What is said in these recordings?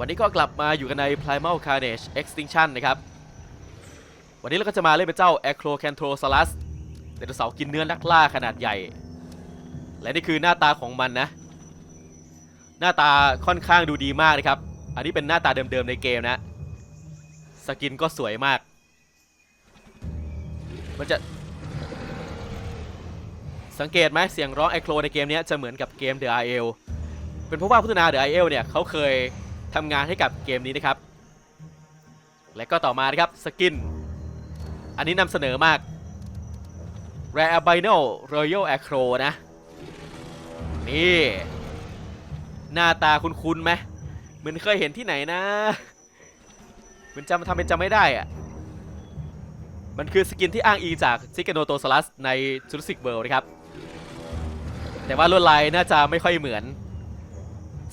วันนี้ก็กลับมาอยู่กันใน Primal Carnage Extinction นะครับ วันนี้เราก็จะมาเล่นเป็นเจ้า Acrocanthosaurus ไดโนเสาร์กินเนื้อนักล่าขนาดใหญ่ และนี่คือหน้าตาของมันนะ หน้าตาค่อนข้างดูดีมากนะครับ อันนี้เป็นหน้าตาเดิมๆในเกมนะ สกินก็สวยมาก มันจะ สังเกตไหมเสียงร้องไอโครในเกมนี้จะเหมือนกับเกม The IL เป็นเพราะว่าพัฒนา The IL เนี่ยเขาเคย ทำงานให้กับเกมนี้นะครับ และก็ต่อมานะครับสกิน อันนี้นำเสนอมาก Rare Albino Royal Acro นะ นี่ หน้าตาคุ้นๆไหมเหมือนเคยเห็นที่ไหนนะ เหมันจำทำเป็นจำไม่ได้อะมันคือสกินที่อ้างอิงจากซิกโนโตซ a ลัสใน Jurassic World นะครับ แต่ว่าลวดลายน่าจะไม่ค่อยเหมือน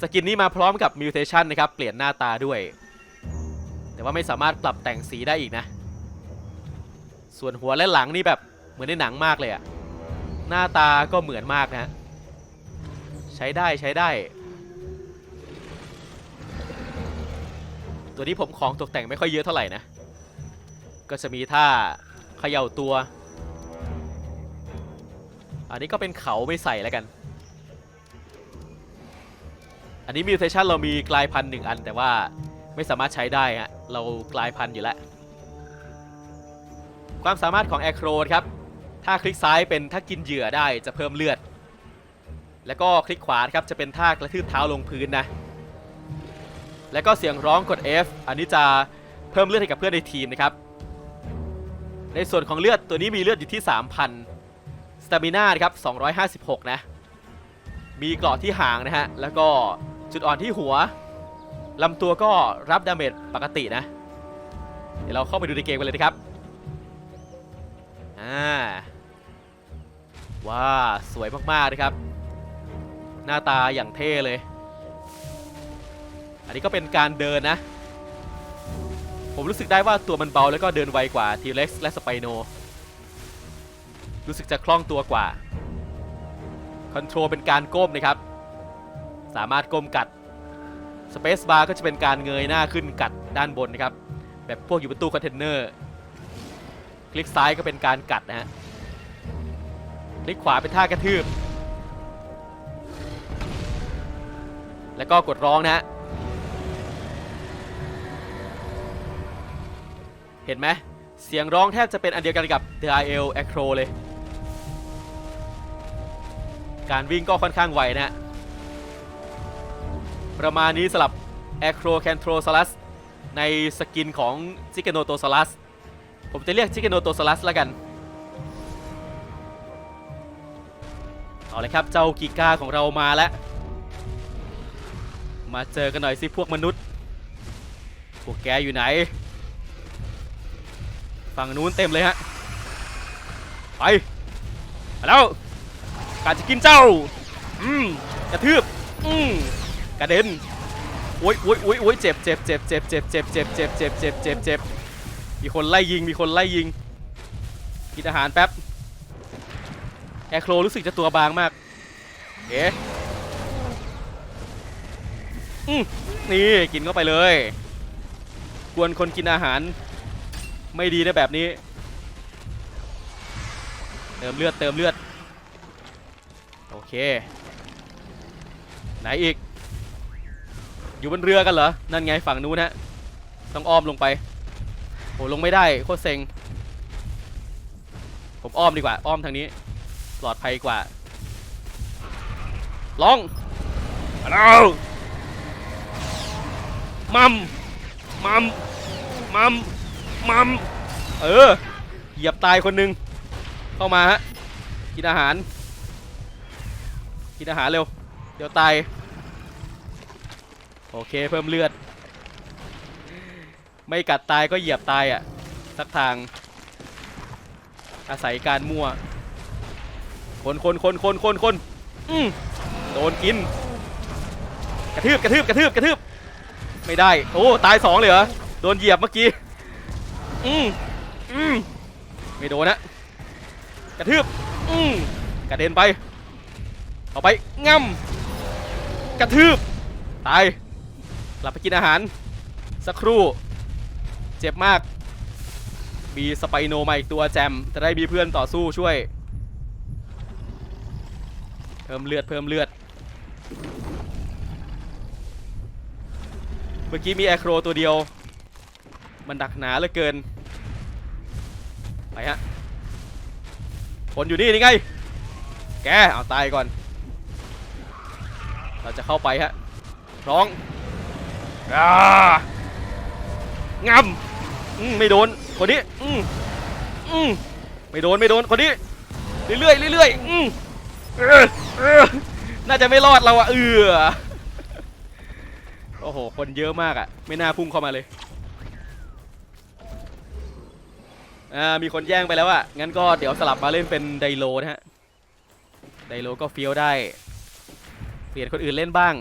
สกินนี้มาพร้อมกับมิวเทชันนะครับ เปลี่ยนหน้าตาด้วย แต่ว่าไม่สามารถปรับแต่งสีได้อีกนะ ส่วนหัวและหลังนี่แบบเหมือนในหนังมากเลยอะหน้าตาก็เหมือนมากนะ ใช้ได้ใช้ได้ ตัวนี้ผมของตกแต่งไม่ค่อยเยอะเท่าไหร่นะ ก็จะมีท่าเขย่าตัว อันนี้ก็เป็นเขาไม่ใส่แล้วกัน อันนี้มิวเทชันเรามีกลายพันธุ์หนึ่งอัน แต่ว่าไม่สามารถใช้ได้ฮะเรากลายพันธุ์อยู่แล้ว ความสามารถของแอคโรครับ ถ้าคลิกซ้ายเป็นถ้ากินเหยื่อได้จะเพิ่มเลือด แล้วก็คลิกขวาครับจะเป็นท่ากระทืบเท้าลงพื้นนะ แล้วก็เสียงร้องกด F อันนี้จะเพิ่มเลือดให้กับเพื่อนในทีมนะครับ ในส่วนของเลือดตัวนี้มีเลือดอยู่ที่ 3,000สตามิน่านครับ256 นะ มีเกราะที่หางนะฮะ แล้วก็ จุดอ่อนที่หัวลำตัวก็รับดาเมจปกตินะ เดี๋ยวเราเข้าไปดูในเกมกันเลยนะครับอ่าว้าสวยมากๆนะครับ หน้าตาอย่างเท่เลย อันนี้ก็เป็นการเดินนะ ผมรู้สึกได้ว่าตัวมันเบาแล้วก็เดินไวกว่าทีเล็กและสไปโน รู้สึกจะคล่องตัวกว่า คอนโทรลเป็นการก้มนะครับ สามารถก้มกัดสเปซบาร์ก็จะเป็นการเงยหน้าขึ้นกัดด้านบนนะครับ แบบพวกอยู่บนตู้คอนเทนเนอร์ คลิกซ้ายก็เป็นการกัดนะฮะ คลิกขวาเป็นท่ากระทืบ แล้วก็กดร้องนะฮะ เห็นไหม เสียงร้องแทบจะเป็นอันเดียวกันกับ The IL Acro เลย การวิ่งก็ค่อนข้างไวนะฮะ ประมาณนี้สำหรับ Acrocanthosaurus ในสกินของ g i g a n o t o s a u r u s ผมจะเรียก g i g a n o t o s a u r u s แล้วกัน เอาเลยครับเจ้ากิก้าของเรามาแล้ว มาเจอกันหน่อยสิพวกมนุษย์ พวกแกอยู่ไหน ฝั่งนู้นเต็มเลยฮะ ไปแล้วการจะกินเจ้า อืมกระทืบ อืม กระเด็นโอ้ยโอ้ยโอ้ยโอ้ยเจ็บเจ็บเจ็บเจ็บเจ็บเจ็บเจ็บเจ็บเจ็บเจ็บเจ็บเจ็บมีคนไล่ยิงมีคนไล่ยิงกินอาหารแป๊บแอร์โครรู้สึกจะตัวบางมากเอ๊ะอืมนี่กินเข้าไปเลยกวนคนกินอาหารไม่ดีนะแบบนี้ เติมเลือดเติมเลือด โอเค ไหนอีก อยู่บนเรือกันเหรอ นั่นไงฝั่งนู้นฮะ ต้องอ้อมลงไปโอ้ลงไม่ได้โคตรเซ็ง ผมอ้อมดีกว่า อ้อมทางนี้ ปลอดภัยกว่า ลองมาแล้วมัม มัม มัม มัม เออ เหยียบตายคนหนึ่งเข้ามาฮะ กินอาหาร กินอาหารเร็ว เดี๋ยวตาย โอเคเพิ่มเลือด ไม่กัดตายก็เหยียบตายอะ สักทาง อาศัยการมั่ว คนคนคนคนคนคนอืมโดนกิน กระทืบกระทืบกระทืบกระทืบ ไม่ได้ โอ้ ตายสองเลยเหรอ โดนเหยียบเมื่อกี้ อืมอืมไม่โดนนะ กระทืบ อืมกระเด็นไป เอาไปง่ำกระทืบ ตาย ลับไปกินอาหาร สักครู่ เจ็บมาก มีสไปโนมาอีกตัวแจม จะได้มีเพื่อนต่อสู้ช่วย เพิ่มเลือดเพิ่มเลือด เมื่อกี้มีแอคโครตัวเดียว มันดักหนาเหลือเกิน ไปฮะคนอยู่นี่นี่ไง แก เอาตายก่อน เราจะเข้าไปฮะร้อง อางำอืมไม่โดนคนนี้อืมอืมไม่โดนไม่โดนคนนี้เรื่อยๆเรื่อยๆอืมเออเออน่าจะไม่รอดเราอะเออโอ้โห คนเยอะมากอะไม่น่าพุ่งเข้ามาเลยอ่ามีคนแย่งไปแล้วอะงั้นก็เดี๋ยวสลับมาเล่นเป็นไดโลนะฮะไดโลก็เฟี้ยวได้ เปลี่ยนคนอื่นเล่นบ้าง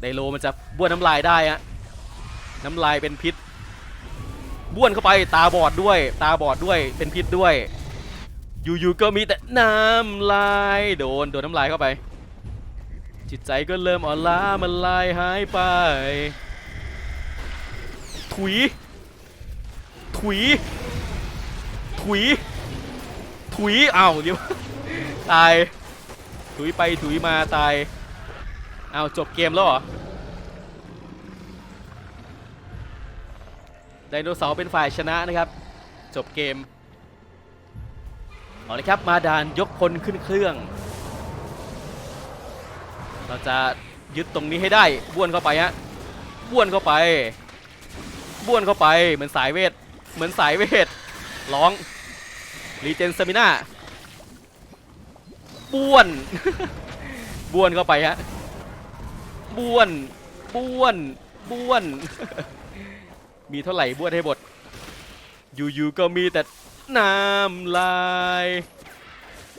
ไดโลมันจะบ้วนน้ำลายได้อะน้ำลายเป็นพิษบ้วนเข้าไปตาบอดด้วย ตาบอดด้วยเป็นพิษด้วยอยู่ๆก็มีแต่น้ำลายโดนโดนน้ำลายเข้าไป จิตใจก็เริ่มอ่อนล้ามันลายหายไป ถุย ถุย ถุย ถุยอ้าวเดี๋ยวตาย ถุยไปถุยมาตาย เอาจบเกมแล้วเหรอ ไดโนเสาร์เป็นฝ่ายชนะนะครับ จบเกมเอาลยครับ มาดานยกพลขึ้นเครื่อง เราจะยึดตรงนี้ให้ได้ บ้วนเข้าไปฮะ บ้วนเข้าไป บ้วนเข้าไป เหมือนสายเวท เหมือนสายเวท ร้องรีเจนสมิน่าบ้วน บ้วนเข้าไปฮะ บ้วน บ้วน บ้วน มีเท่าไหร่บ้วนให้หมด อยู่ๆก็มีแต่น้ำลาย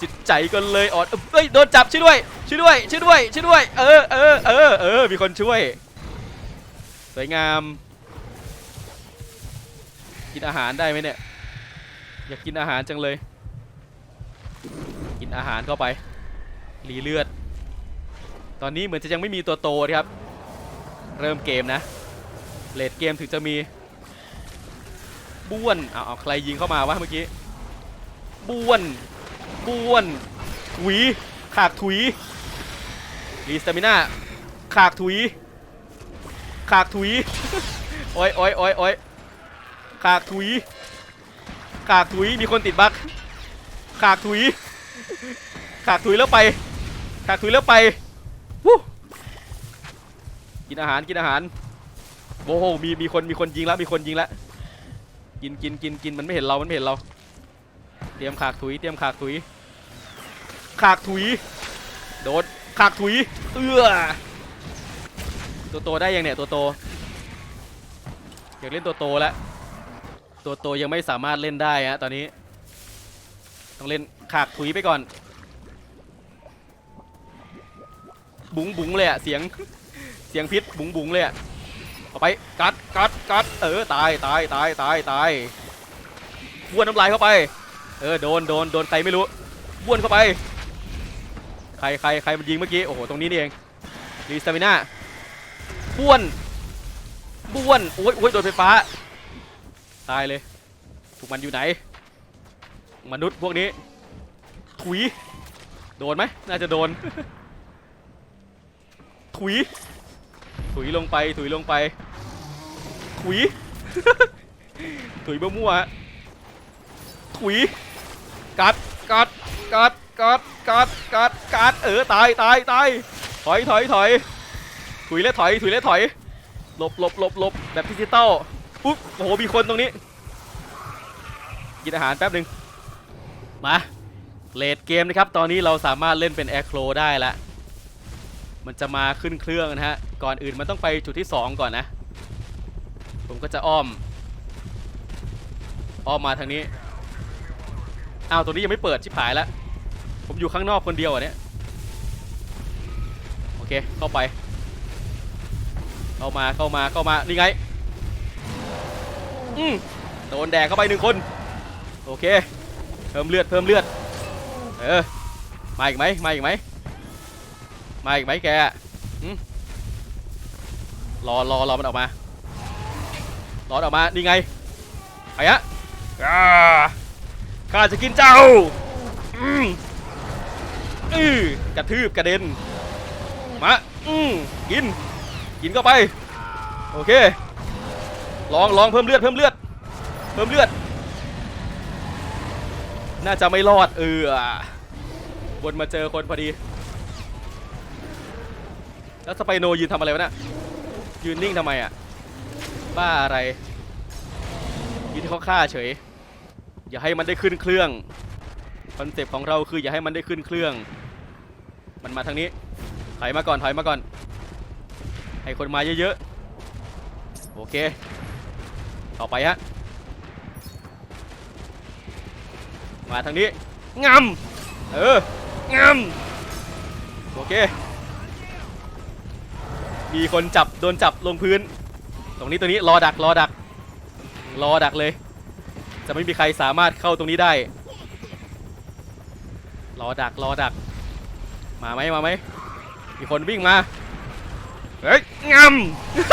จิตใจก็เลยอ่อนเอ้ยโดนจับช่วยด้วยช่วยด้วยช่วยด้วยช่วยด้วย เออเออเออเออมีคนช่วย สวยงาม กินอาหารได้ไหมเนี่ย อยากกินอาหารจังเลย กินอาหารเข้าไป รีเลือด ตอนนี้เหมือนจะยังไม่มีตัวโตนะครับ เริ่มเกมนะเลดเกมถึงจะมีบ้วนเอาใครยิงเข้ามาวะเมื่อกี้บ้วนบ้วนถุยขากถุยรีสตามิน่าขากถุยขากถุยโอ้ยโอ้ยโอ้ยโอ้ยขากถุยขากถุยมีคนติดบั๊กขากถุยขากถุยแล้วไปขากถุยแล้วไป กินอาหารกินอาหารโอ้โหมีมีคนมีคนยิงแล้วมีคนยิงแล้วกินกินกินกินมันไม่เห็นเรามันไม่เห็นเรา เตรียมขากถุยเตรียมขากถุยขากถุยโดดขากถุยเอื้อตัวโตได้ยังเนี่ยตัวโตอยากเล่นตัวโตแล้วตัวโตยังไม่สามารถเล่นได้ฮะตอนนี้ ต้องเล่นขากถุยไปก่อน บุ๋งบุ๋งเลยอะเสียงเสียงพิษบุ๋งบุ๋งเลยอะเอาไปกัดกัดกัดเออตายตายตายตายตายบ้วนน้ำลายเข้าไป เออโดนโดนโดนใครไม่รู้บ้วนเข้าไป ใครใครใครมันยิงเมื่อกี้โอ้โหตรงนี้นี่เองรีสตามิน่าบ้วนบ้วนโอ้ยโอ้ยโดนไฟฟ้าตายเลยพวกมันอยู่ไหน มนุษย์พวกนี้ถุยโดนไหมน่าจะโดน ถุย ถุยลงไป ถุยลงไป ถุย ถุยมั่วฮะถุย กัด กัด กัด กัด กัด กัด กัด เออ ตาย ตาย ตาย ถอย ถอย ถอย ถุยและถอย ถุยและถอย หลบหลบหลบหลบแบบดิจิตอลปุ๊บโอ้โห มีคนตรงนี้ กินอาหารแป๊บหนึ่งมาเลดเกมนะครับ ตอนนี้เราสามารถเล่นเป็นแอร์โคลได้แล้ว มันจะมาขึ้นเครื่องนะฮะ ก่อนอื่นมันต้องไปจุดที่ 2 ก่อนนะ ผมก็จะอ้อม อ้อมมาทางนี้ อ้าวตัวนี้ยังไม่เปิดชิบหายแล้ว ผมอยู่ข้างนอกคนเดียวอะเนี่ย โอเค เข้าไป เข้ามา เข้ามา เข้ามา นี่ไง อืมโดนแดกเข้าไปหนึ่งคน โอเค เพิ่มเลือด เพิ่มเลือด เออ มาอีกไหมมาอีกไหม มาอีกไหมแกหึรอรอรอมันออกมา รอมันออกมา นี่ไงไปฮะอ่าข้าจะกินเจ้า อืมอือกระทืบกระเด็น มา อืมกิน กินเข้าไป โอเค ลองลองเพิ่มเลือดเพิ่มเลือด เพิ่มเลือด น่าจะไม่รอด เออวนมาเจอคนพอดี แล้วสไปโนยืนทำอะไรวะเนะ่ะยืนนิ่งทำไมอะบ้าอะไรยืนที่เขาฆ่าเฉย อย่าให้มันได้ขึ้นเครื่องคอนเซปต์ของเราคืออย่าให้มันได้ขึ้นเครื่อง มันมาทางนี้ถอยมาก่อนถอยมาก่อน ให้คนมาเยอะๆโอเค ต่อไปฮะมาทางนี้งำเอองำโอเค มีคนจับโดนจับลงพื้น ตรงนี้ตรงนี้รอดักรอดัก รอดักเลย จะไม่มีใครสามารถเข้าตรงนี้ได้ รอดักรอดัก มาไหมมาไหมมีคนวิ่งมา เฮ้ยง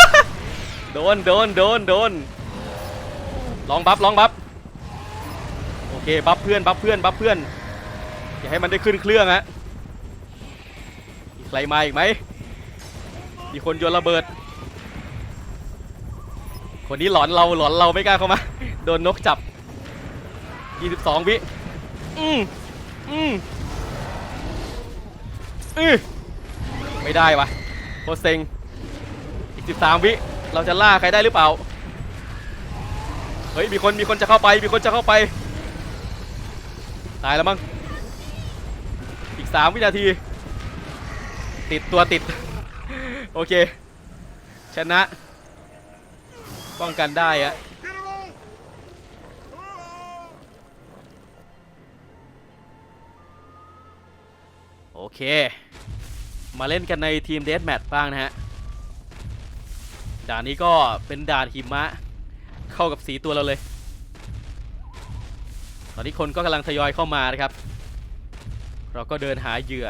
ำโดนโดนโดนโดนลองบัฟลองบัฟโอเคบัฟเพื่อนบัฟเพื่อนบัฟเพื่อนอย่าให้มันได้ขึ้นเครื่องฮะมีใครมาอีกไหม มีคนโยนระเบิด คนนี้หลอนเราหลอนเราไม่กล้าเข้ามา โดนนกจับ 22 วิ อืมอืมอือไม่ได้วะโคเซ็งอีก 13 วิ เราจะล่าใครได้หรือเปล่า เฮ้ย มีคน มีคนจะเข้าไป มีคนจะเข้าไป ตายแล้วมั้ง อีก 3 วินาที ติดตัวติด โอเค ชนะ ป้องกันได้อะโอเค มาเล่นกันในทีมเด a แมทบ้างนะฮะ ด่านนี้ก็เป็นด่านหิมะ เข้ากับสีตัวเราเลย ตอนนี้คนก็กำลังทยอยเข้ามานะครับ เราก็เดินหาเหยื่อ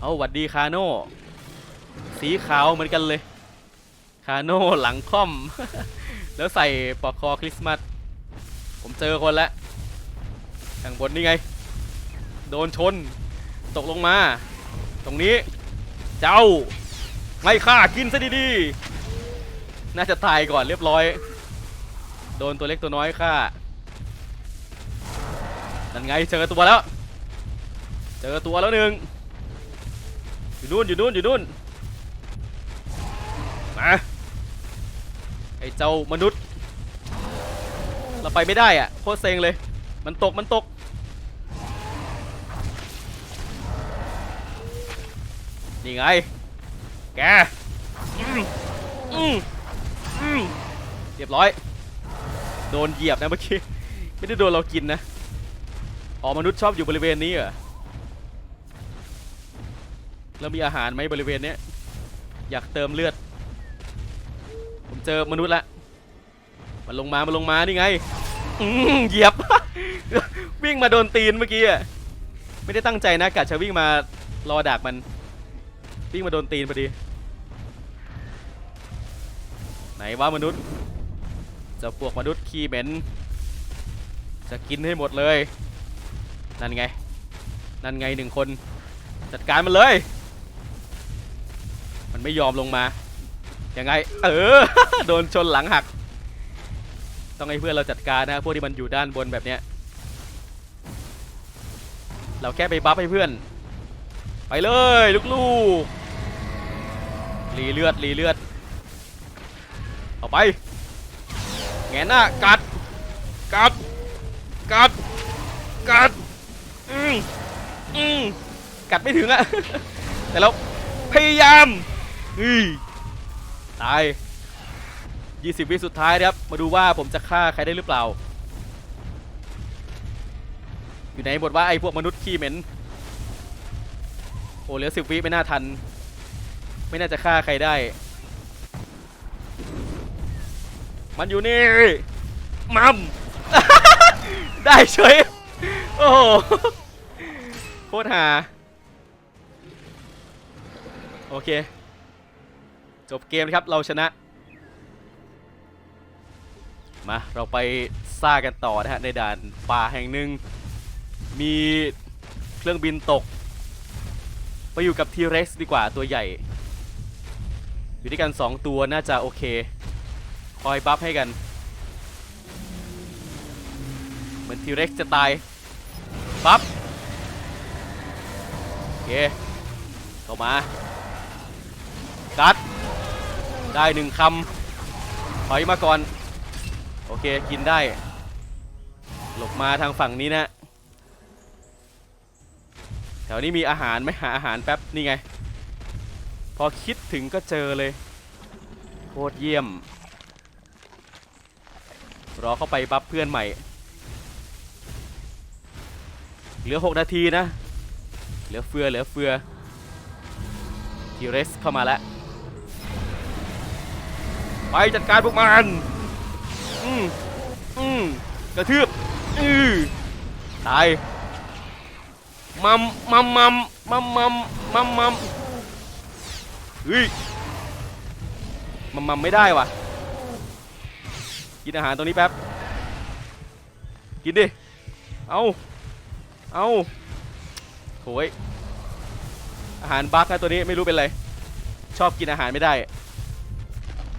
เอาหวัดดีคาโน่ สีขาวเหมือนกันเลย คาโน่หลังค่อม แล้วใส่ปลอกคอคริสต์มาส ผมเจอคนแล้วข้างบนนี่ไง โดนชน ตกลงมา ตรงนี้ เจ้า ไม่ฆ่ากินซะดีๆ น่าจะตายก่อนเรียบร้อย โดนตัวเล็กตัวน้อยฆ่า นั่นไงเจอตัวแล้ว เจอตัวแล้วหนึ่งอยู่นู่นอยู่นู่นอยู่นู่น มาไอ้เจ้ามนุษย์ เราไปไม่ได้อะโคตรเซ็งเลย มันตกมันตก นี่ไง แกเรียบร้อย โดนเหยียบนะเมื่อกี้ ไม่ได้โดนเรากินนะ อ๋อ มนุษย์ชอบอยู่บริเวณนี้เหรอ แล้วมีอาหารไหมบริเวณนี้ อยากเติมเลือด เจอมนุษย์ละมันลงมา มันลงมา นี่ไง อืมเหยียบ วิ่งมาโดนตีนเมื่อกี้อะไม่ได้ตั้งใจนะกะจะวิ่งมารอดักมัน วิ่งมาโดนตีนพอดี ไหนว่ามนุษย์ จะพวกมนุษย์ขี้เหม็น จะกินให้หมดเลย นั่นไง นั่นไงหนึ่งคน จัดการมันเลย มันไม่ยอมลงมา ยังไง เออ โดนชนหลังหัก ต้องให้เพื่อนเราจัดการนะพวกที่มันอยู่ด้านบนแบบเนี้ย เราแค่ไปบัฟให้เพื่อน ไปเลยลูกๆรีเลือดรีเลือด เอาไป แงนหน้ากัด กัด กัด กัด อืมอืมกัดไม่ถึงอะแต่เราพยายามอือ ตาย 20 วิสุดท้ายนะครับ มาดูว่าผมจะฆ่าใครได้หรือเปล่า อยู่ไหนบทว่าไอ้พวกมนุษย์ขี้เหม็น โอ้เหลือสิบวิไม่น่าทัน ไม่น่าจะฆ่าใครได้ มันอยู่นี่ มัม ได้เฉย โอ้โหโคตรหา โอเค จบเกมครับเราชนะ มาเราไปซ่ากันต่อนะฮะในด่านป่าแห่งหนึ่ง มีเครื่องบินตก ไปอยู่กับทีเร็กซ์ดีกว่าตัวใหญ่ อยู่ด้วยกัน 2 ตัวน่าจะโอเค คอยบัฟให้กัน เหมือนทีเร็กซ์จะตาย บัฟโอเคเข้ามากัด ได้หนึ่งคำถอยมาก่อน โอเคกินได้ หลบมาทางฝั่งนี้นะ แถวนี้มีอาหารไหมหาอาหารแป๊บ นี่ไง พอคิดถึงก็เจอเลย โคตรเยี่ยม รอเข้าไปบัฟเพื่อนใหม่ เหลือ 6 นาทีนะ เหลือเฟือเหลือเฟือทีเรสเข้ามาแล้ว ไปจัดการพวกมันอืมอืมกระทืบอือตายมัมมัมมัมมัมมัมมัมมัมเฮ้ยมัมมัมไม่ได้ว่ะกินอาหารตรงนี้แป๊บกินดิเอาเอาโถยอาหารบั๊กนะตัวนี้ไม่รู้เป็นไรชอบกินอาหารไม่ได้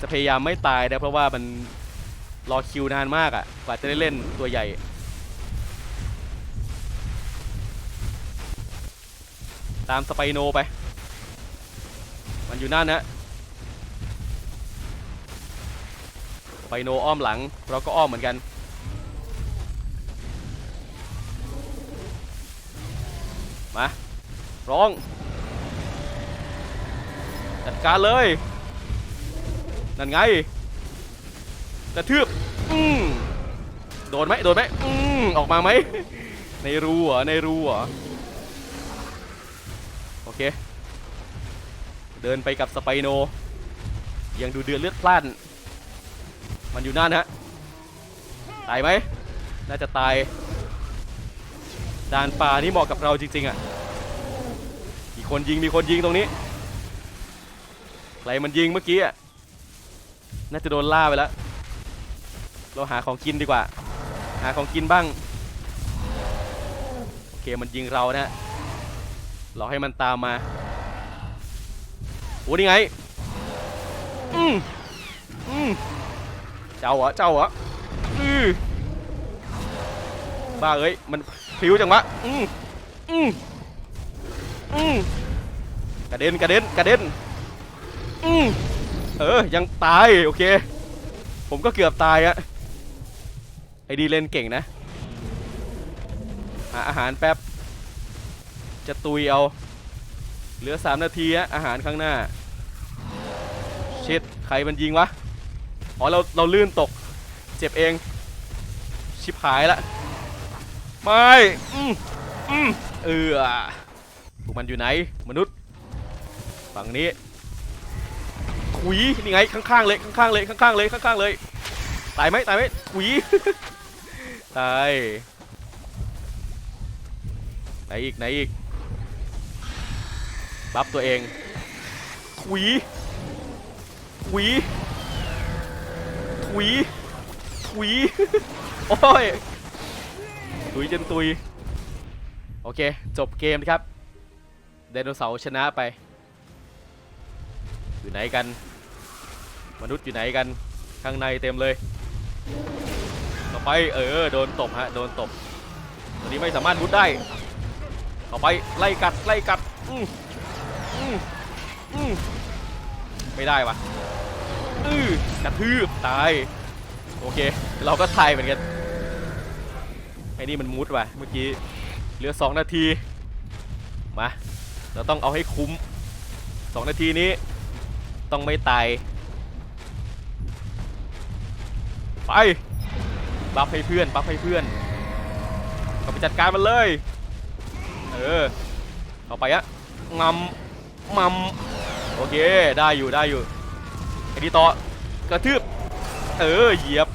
จะพยายามไม่ตายนะเพราะว่ามันรอคิวนานมากอะ่ะกว่าจะได้เล่นตัวใหญ่ ตามสไปโนไป มันอยู่นั่นนะสไปโนอ้อมหลัง เราก็อ้อมเหมือนกันมาร้อง จัดการเลย นั่นไงกระทืบอืมโดนไหมโดนไหมอืมออกมาไหม ในรูเหรอในรูเหรอโอเค เดินไปกับสไปโน ยังดูเดือดเลือดพล่าน มันอยู่นั่นฮะตายไหม น่าจะตายด่านป่านี่เหมาะกับเราจริง ๆ อะ มีคนยิงมีคนยิงตรงนี้ ใครมันยิงเมื่อกี้อะ น่าจะโดนล่าไปแล้ว เราหาของกินดีกว่า หาของกินบ้าง โอเคมันยิงเรานะฮะเราให้มันตามมาโอ้นี่ไง อืมอืมเจ้าเหรอเจ้าเหรออือบ้าเอ้ย มันพลิ้วจังวะ อืมอืมอืมกระเด็นกระเด็นกระเด็นอืม เออ ยังตาย โอเค ผมก็เกือบตายอะไอดีเล่นเก่งนะ หาอาหารแป๊บ จะตุยเอา เหลือ 3 นาทีอะอาหารข้างหน้าชิดใครมันยิงวะ อ๋อ เรา เราลื่นตก เจ็บเอง ชิบหายละ ไม่ อืมอืมเออพวกมันอยู่ไหน มนุษย์ ฝั่งนี้ ขุยนี่ไงข้างๆเลยข้างๆเลยข้างๆเลยข้างๆเลยตายไหมตายไหมขุยตายไหนอีกไหนอีกบัฟตัวเองขุยขุยขุยขุยโอ้ยตุยจนตุยโอเค จบเกมนะครับไดโนเสาร์ชนะไปอยู่ไหนกัน มนุษย์อยู่ไหนกันข้างในเต็มเลยต่อไปเออโดนตบฮะโดนตบตัวนี้ไม่สามารถมุดได้ต่อไปไล่กัดไล่กัดอืมอืมอืมไม่ได้วะอือกระทืบตายโอเค เราก็ทายเหมือนกันไอ้นี่มันมุดว่ะเมื่อกี้เหลือ 2 นาทีมาเราต้องเอาให้คุ้ม 2 นาทีนี้ต้องไม่ตาย ไปบัฟให้เพื่อนบัฟให้เพื่อนก็ไปจัดการมันเลย เออเอาไปอะงำมัมโอเคได้อยู่ได้อยู่ไอ้นี่ต่อกระทืบเออเหยียบ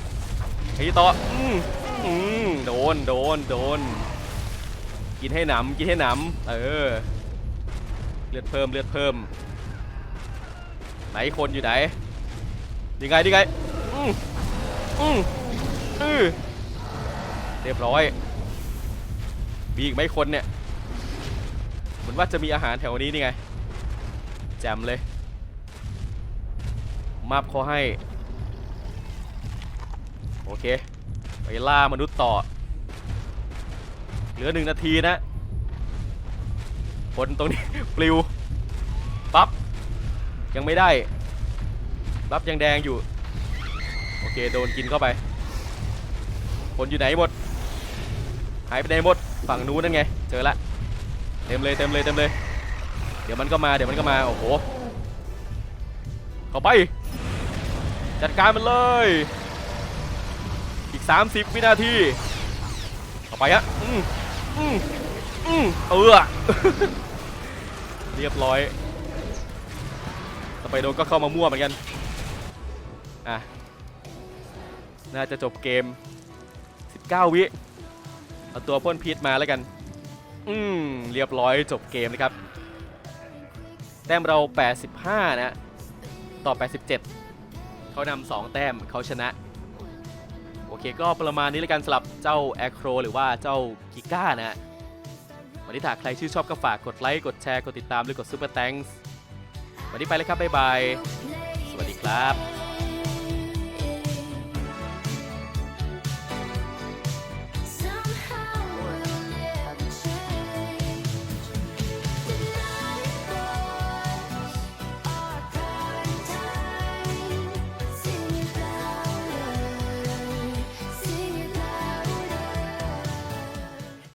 ไอ้นี่ต่ออืมอืมโดนโดนโดนกินให้หนำกินให้หนำเออเลือดเพิ่มเลือดเพิ่มไหนคนอยู่ไหนยังไงยังไง อืมอือือเรียบร้อยมีอีกไหมคนเนี่ยเหมือนว่าจะมีอาหารแถวนี้นี่ไงแจมเลยมาบเขาให้ โอเค ไปล่ามนุษย์ต่อ เหลือหนึ่งนาทีนะ คนตรงนี้ ปลิว ปั๊บ ยังไม่ได้ ปั๊บยังแดงอยู่ โอเคโดนกินเข้าไปคนอยู่ไหนหมดหายไปไหนหมดฝั่งนู้นนั่นไงเจอละเต็มเลยเต็มเลยเต็มเลย เดี๋ยวมันก็มาเดี๋ยวมันก็มาโอ้โหเข้าไปจัดการมันเลยอีก 30 วินาทีเข้าไปฮะอืมอืมอืมเออเรียบร้อยสไปโดก็เข้ามามั่วเหมือนกัน น่าจะจบเกม 19 วิเอาตัวพ่นพิษมาแล้วกัน อืมเรียบร้อยจบเกมนะครับ แต้มเรา 85 นะ ต่อ 87 เขานำ2 แต้มเขาชนะ โอเคก็ประมาณนี้แล้วกันสำหรับเจ้าแอคโครหรือว่าเจ้ากิก้านะฮะวันนี้ถ้าใครชื่นชอบก็ฝากกดไลค์กดแชร์กดติดตามหรือกดซูเปอร์แตงส์วันนี้ไปแล้วครับบ๊ายบาย สวัสดีครับ